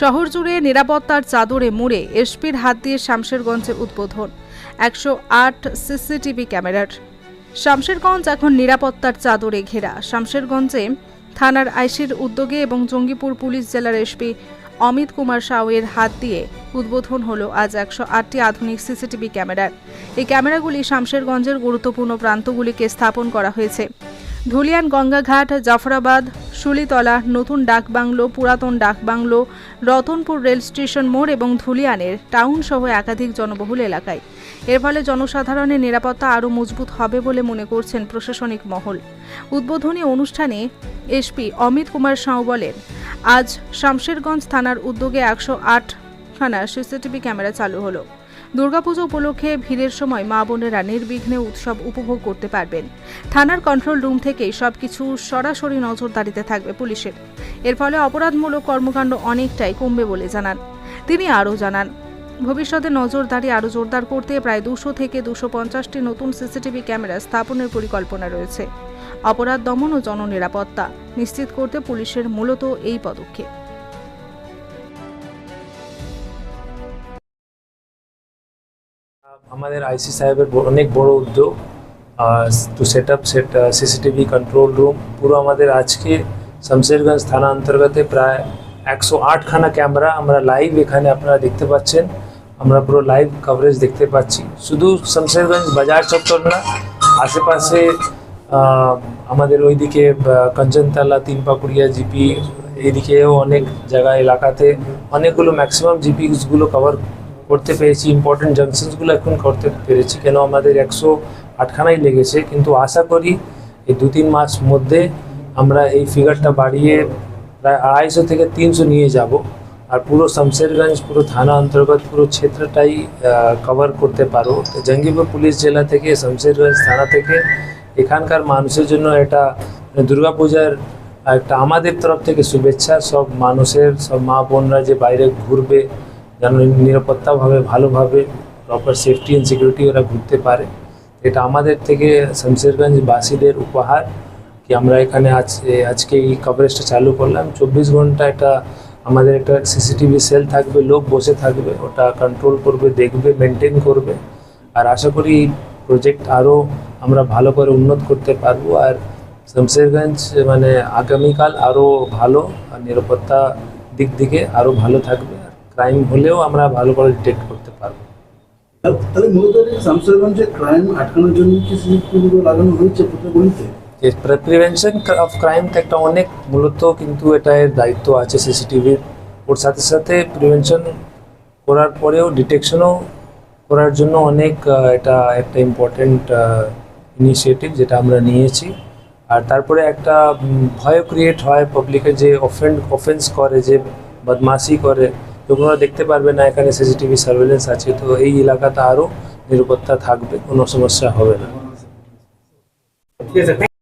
শহর জুড়ে নিরাপত্তার চাদরে মুড়ে এসপির হাত দিয়ে শামশেরগঞ্জের উদ্বোধন। একশো আট সিসিটিভি ক্যামেরার। শামশেরগঞ্জ এখন নিরাপত্তার চাদরে ঘেরা। শামশেরগঞ্জে থানার আইসির উদ্যোগে এবং জঙ্গিপুর পুলিশ জেলার এসপি অমিত কুমার সাউয়ের হাত দিয়ে উদ্বোধন হলো আজ একশো আটটি আধুনিক সিসিটিভি ক্যামেরার। এই ক্যামেরাগুলি শামশেরগঞ্জের গুরুত্বপূর্ণ প্রান্তগুলিকে স্থাপন করা হয়েছে। ধুলিয়ান গঙ্গাঘাট, জাফরাবাদ শুলিতলা নতুন ডাকবাংলো পুরাতন ডাকবাংলো রতনপুর রেল স্টেশন মোড় এবং ধুলিয়ানের টাউন সহ একাধিক জনবহুল এলাকায়। এর ফলে জনসাধারণের নিরাপত্তা আরও মজবুত হবে বলে মনে করছেন প্রশাসনিক মহল। উদ্বোধনী অনুষ্ঠানে এসপি অমিত কুমার সাউ বলেন, আজ শামশেরগঞ্জ থানার উদ্যোগে একশো আট খানা সিসিটিভি ক্যামেরা চালু হলো। দুর্গাপুজো উপলক্ষে ভিড়ের সময় মা বোনেরা নির্বিঘ্নে উৎসব উপভোগ করতে পারবেন। থানার কন্ট্রোল রুম থেকেই সবকিছু সরাসরি নজরদারিতে থাকবে পুলিশের। এর ফলে অপরাধমূলক কর্মকাণ্ড অনেকটাই কমবে বলে জানান। তিনি আরও জানান, ভবিষ্যতে নজরদারি আরও জোরদার করতে প্রায় দুশো থেকে দুশো পঞ্চাশটি নতুন সিসিটিভি ক্যামেরা স্থাপনের পরিকল্পনা রয়েছে। অপরাধ দমন ও জননিরাপত্তা নিশ্চিত করতে পুলিশের মূলত এই পদক্ষেপ। আমাদের আইসি সাহেবের ব- অনেক বড় উদ্যোগ to set up set CCTV control room পুরো আমাদের আজকে শামশেরগঞ্জ থানা অন্তর্গতে প্রায় একশো আটখানা ক্যামেরা আমরা লাইভ এখানে আপনারা দেখতে পাচ্ছেন আমরা পুরো লাইভ কভারেজ দেখতে পাচ্ছি শুধু শামশেরগঞ্জ বাজার চত্বর না আশেপাশে আহ, আমাদের ওইদিকে আহ, কাঞ্চনতলা তিনপাকুড়িয়া জিপি এইদিকেও অনেক জায়গা এলাকাতে অনেকগুলো ম্যাক্সিমাম জিপিগুলো কভার করতে পেরেছি ইম্পর্টেন্ট জাংশনসগুলো এখন করতে পেরেছি। কেন আমাদের একশো আটখানাই লেগেছে, কিন্তু আশা করি এই দু তিন মাস মধ্যে আমরা এই ফিগারটা বাড়িয়ে প্রায় আড়াইশো থেকে তিনশো নিয়ে যাব। আর পুরো শমশেরগঞ্জ, পুরো থানা অন্তর্গত, পুরো ক্ষেত্রটাই কভার করতে পারো। জঙ্গিপুর পুলিশ জেলা থেকে, শমশেরগঞ্জ থানা থেকে এখানকার মানুষের জন্য এটা মানে দুর্গাপূজার একটা আমাদের তরফ থেকে শুভেচ্ছা। সব মানুষের, সব মা বোনরা যে বাইরে ঘুরবে যেন নিরাপত্তাভাবে, ভালোভাবে প্রপার সেফটি অ্যান্ড সিকিউরিটি ওরা ঘুরতে পারে। এটা আমাদের থেকে শমশেরগঞ্জ বাসীদের উপহার কি আমরা এখানে আজ, আজকে এই কভারেজটা চালু করলাম। চব্বিশ ঘণ্টা এটা আমাদের একটা সিসিটিভি সেল থাকবে, লোক বসে থাকবে, ওটা কন্ট্রোল করবে, দেখবে মেনটেন করবে। আর আশা করি এই প্রজেক্ট আরও আমরা ভালো করে উন্নত করতে পারব। আর শমশেরগঞ্জ মানে আগামীকাল আরও ভালো আর নিরাপত্তা দিক থেকে আরও ভালো থাকবে। ক্রাইম হলেও আমরা ভালো করে ডিটেক্ট করতে পারব। তাহলে মূলত শামসারগঞ্জে ক্রাইম আটকানোর জন্য কি সিসিটিভিগুলো লাগানো হয়েছে প্রত্যেকগুলিতে প্রিভেনশন অফ ক্রাইম একটা অনেক মূলত কিন্তু এটা এর দায়িত্ব আছে সিসিটিভির ওর সাথে সাথে প্রিভেনশন করার পরেও ডিটেকশনও করার জন্য অনেক এটা একটা ইম্পর্টেন্ট ইনিশিয়েটিভ যেটা আমরা নিয়েছি। আর তারপরে একটা ভয় ক্রিয়েট হয় পাবলিকের যে অফেন্ড অফেন্স করে যে বদমাশি করে। তখন দেখতে পারবে না, এখানে সিসিটিভি সার্ভেলেন্স আছে, তো এই এলাকাতে আরও নিরাপত্তা থাকবে, কোনো সমস্যা হবে না।